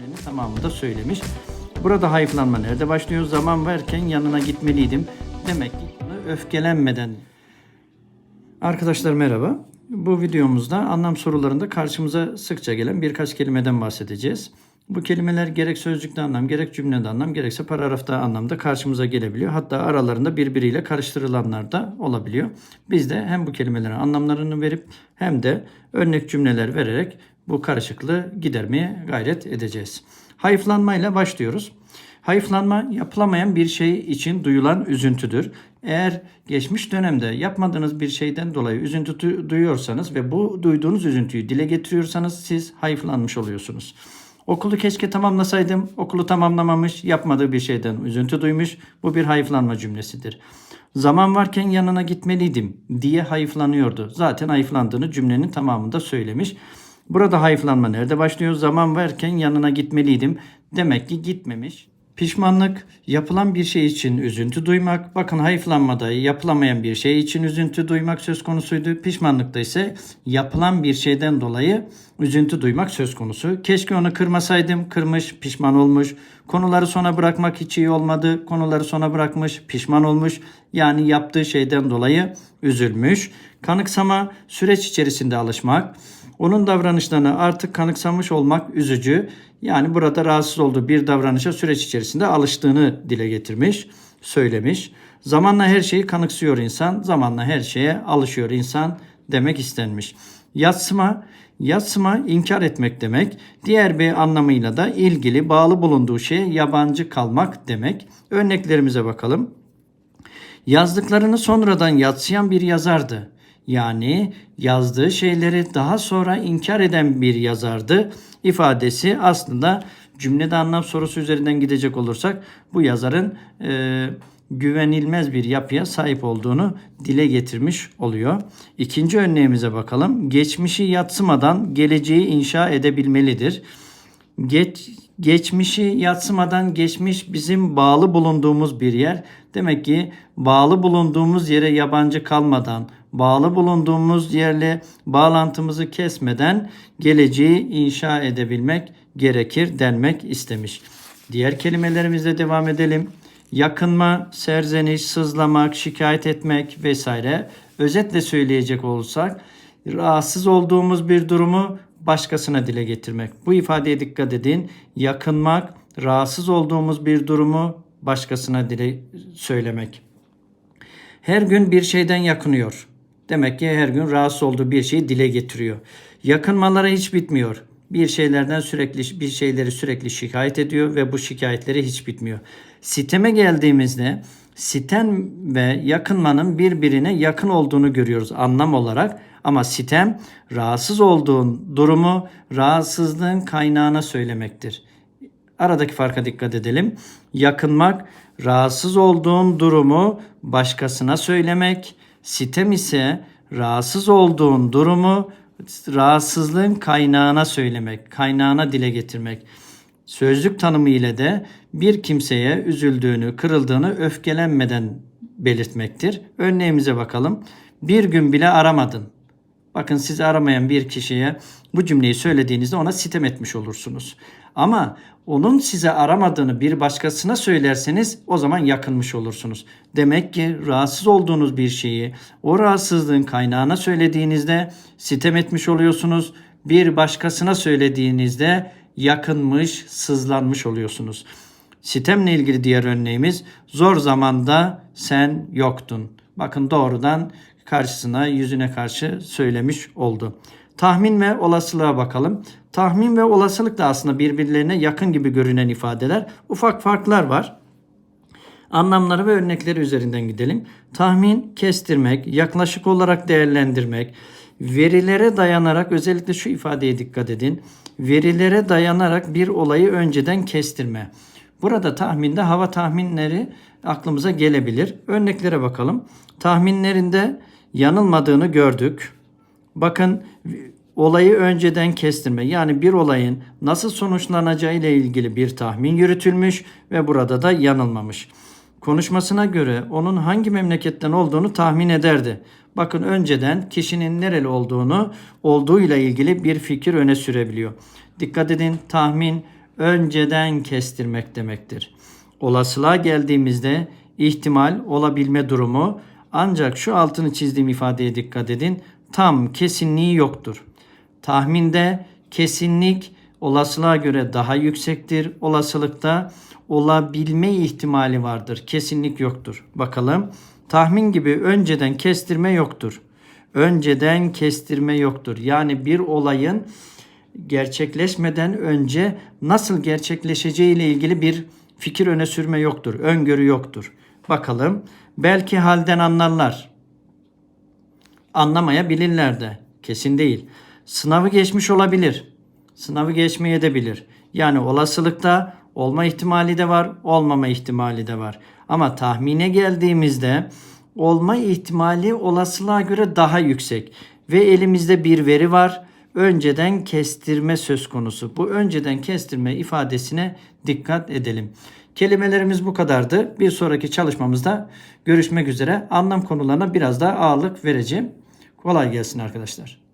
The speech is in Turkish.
cümlenin tamamını da söylemiş. Burada hayıflanma nerede başlıyor? Zaman varken yanına gitmeliydim. Demek ki bunu öfkelenmeden Arkadaşlar merhaba. Bu videomuzda anlam sorularında karşımıza sıkça gelen birkaç kelimeden bahsedeceğiz. Bu kelimeler gerek sözcükte anlam, gerek cümlede anlam, gerekse paragrafta anlamda karşımıza gelebiliyor. Hatta aralarında birbiriyle karıştırılanlar da olabiliyor. Biz de hem bu kelimelerin anlamlarını verip hem de örnek cümleler vererek bu karışıklığı gidermeye gayret edeceğiz. Hayıflanmayla başlıyoruz. Hayıflanma yapılamayan bir şey için duyulan üzüntüdür. Eğer geçmiş dönemde yapmadığınız bir şeyden dolayı üzüntü du- duyuyorsanız ve bu duyduğunuz üzüntüyü dile getiriyorsanız siz hayıflanmış oluyorsunuz. Okulu keşke tamamlasaydım, okulu tamamlamamış, yapmadığı bir şeyden üzüntü duymuş. Bu bir hayıflanma cümlesidir. Zaman varken yanına gitmeliydim diye hayıflanıyordu. Zaten hayıflandığını cümlenin tamamında söylemiş. Burada hayıflanma nerede başlıyor? Zaman varken yanına gitmeliydim. Demek ki gitmemiş. Pişmanlık, yapılan bir şey için üzüntü duymak. Bakın hayıflanmada yapılamayan bir şey için üzüntü duymak söz konusuydu. Pişmanlıkta ise yapılan bir şeyden dolayı üzüntü duymak söz konusu. Keşke onu kırmasaydım, kırmış, pişman olmuş. Konuları sona bırakmak hiç iyi olmadı. Konuları sona bırakmış, pişman olmuş. Yani yaptığı şeyden dolayı üzülmüş. Kanıksama, süreç içerisinde alışmak. Onun davranışlarını artık kanıksamış olmak üzücü. Yani burada rahatsız olduğu bir davranışa süreç içerisinde alıştığını dile getirmiş, söylemiş. Zamanla her şeyi kanıksıyor insan, zamanla her şeye alışıyor insan demek istenmiş. Yatsıma, yatsıma inkar etmek demek. Diğer bir anlamıyla da ilgili, bağlı bulunduğu şeye yabancı kalmak demek. Örneklerimize bakalım. Yazdıklarını sonradan yatsıyan bir yazardı. Yani yazdığı şeyleri daha sonra inkar eden bir yazardı ifadesi aslında cümlede anlam sorusu üzerinden gidecek olursak bu yazarın e, güvenilmez bir yapıya sahip olduğunu dile getirmiş oluyor. İkinci örneğimize bakalım. Geçmişi yatsımadan geleceği inşa edebilmelidir. Geç, geçmişi yatsımadan geçmiş bizim bağlı bulunduğumuz bir yer. Demek ki bağlı bulunduğumuz yere yabancı kalmadan, bağlı bulunduğumuz yerle bağlantımızı kesmeden geleceği inşa edebilmek gerekir denmek istemiş. Diğer kelimelerimizle devam edelim. Yakınma, serzeniş, sızlamak, şikayet etmek vesaire. Özetle söyleyecek olursak rahatsız olduğumuz bir durumu başkasına dile getirmek. Bu ifadeye dikkat edin. Yakınmak, rahatsız olduğumuz bir durumu başkasına dile söylemek. Her gün bir şeyden yakınıyor. Demek ki her gün rahatsız olduğu bir şeyi dile getiriyor. Yakınmalara hiç bitmiyor. Bir şeylerden sürekli bir şeyleri sürekli şikayet ediyor ve bu şikayetleri hiç bitmiyor. Siteme geldiğimizde sitem ve yakınmanın birbirine yakın olduğunu görüyoruz anlam olarak. Ama sitem rahatsız olduğun durumu rahatsızlığın kaynağına söylemektir. Aradaki farka dikkat edelim. Yakınmak, rahatsız olduğun durumu başkasına söylemek. Sitem ise rahatsız olduğun durumu rahatsızlığın kaynağına söylemek, kaynağına dile getirmek. Sözlük tanımı ile de bir kimseye üzüldüğünü, kırıldığını öfkelenmeden belirtmektir. Örneğimize bakalım. Bir gün bile aramadın. Bakın sizi aramayan bir kişiye bu cümleyi söylediğinizde ona sitem etmiş olursunuz. Ama onun size aramadığını bir başkasına söylerseniz o zaman yakınmış olursunuz. Demek ki rahatsız olduğunuz bir şeyi o rahatsızlığın kaynağına söylediğinizde sitem etmiş oluyorsunuz. Bir başkasına söylediğinizde yakınmış, sızlanmış oluyorsunuz. Sitemle ilgili diğer örneğimiz zor zamanda sen yoktun. Bakın doğrudan karşısına yüzüne karşı söylemiş oldu. Tahmin ve olasılığa bakalım. Tahmin ve olasılık da aslında birbirlerine yakın gibi görünen ifadeler. Ufak farklar var. Anlamları ve örnekleri üzerinden gidelim. Tahmin, kestirmek, yaklaşık olarak değerlendirmek, verilere dayanarak özellikle şu ifadeye dikkat edin. Verilere dayanarak bir olayı önceden kestirme. Burada tahminde hava tahminleri aklımıza gelebilir. Örneklere bakalım. Tahminlerinde yanılmadığını gördük. Bakın olayı önceden kestirme yani bir olayın nasıl sonuçlanacağı ile ilgili bir tahmin yürütülmüş ve burada da yanılmamış. Konuşmasına göre onun hangi memleketten olduğunu tahmin ederdi. Bakın önceden kişinin nereli olduğunu olduğuyla ilgili bir fikir öne sürebiliyor. Dikkat edin tahmin önceden kestirmek demektir. Olasılığa geldiğimizde ihtimal olabilme durumu ancak şu altını çizdiğim ifadeye dikkat edin. Tam kesinliği yoktur. Tahminde kesinlik olasılığa göre daha yüksektir. Olasılıkta olabilme ihtimali vardır. Kesinlik yoktur. Bakalım. Tahmin gibi önceden kestirme yoktur. Önceden kestirme yoktur. Yani bir olayın gerçekleşmeden önce nasıl gerçekleşeceği ile ilgili bir fikir öne sürme yoktur. Öngörü yoktur. Bakalım. Belki halden anlarlar. Anlamayabilirler de. Kesin değil. Sınavı geçmiş olabilir. Sınavı geçmeye de bilir. Yani olasılıkta olma ihtimali de var, olmama ihtimali de var. Ama tahmine geldiğimizde olma ihtimali olasılığa göre daha yüksek. Ve elimizde bir veri var. Önceden kestirme söz konusu. Bu önceden kestirme ifadesine dikkat edelim. Kelimelerimiz bu kadardı. Bir sonraki çalışmamızda görüşmek üzere. Anlam konularına biraz daha ağırlık vereceğim. Kolay gelsin arkadaşlar.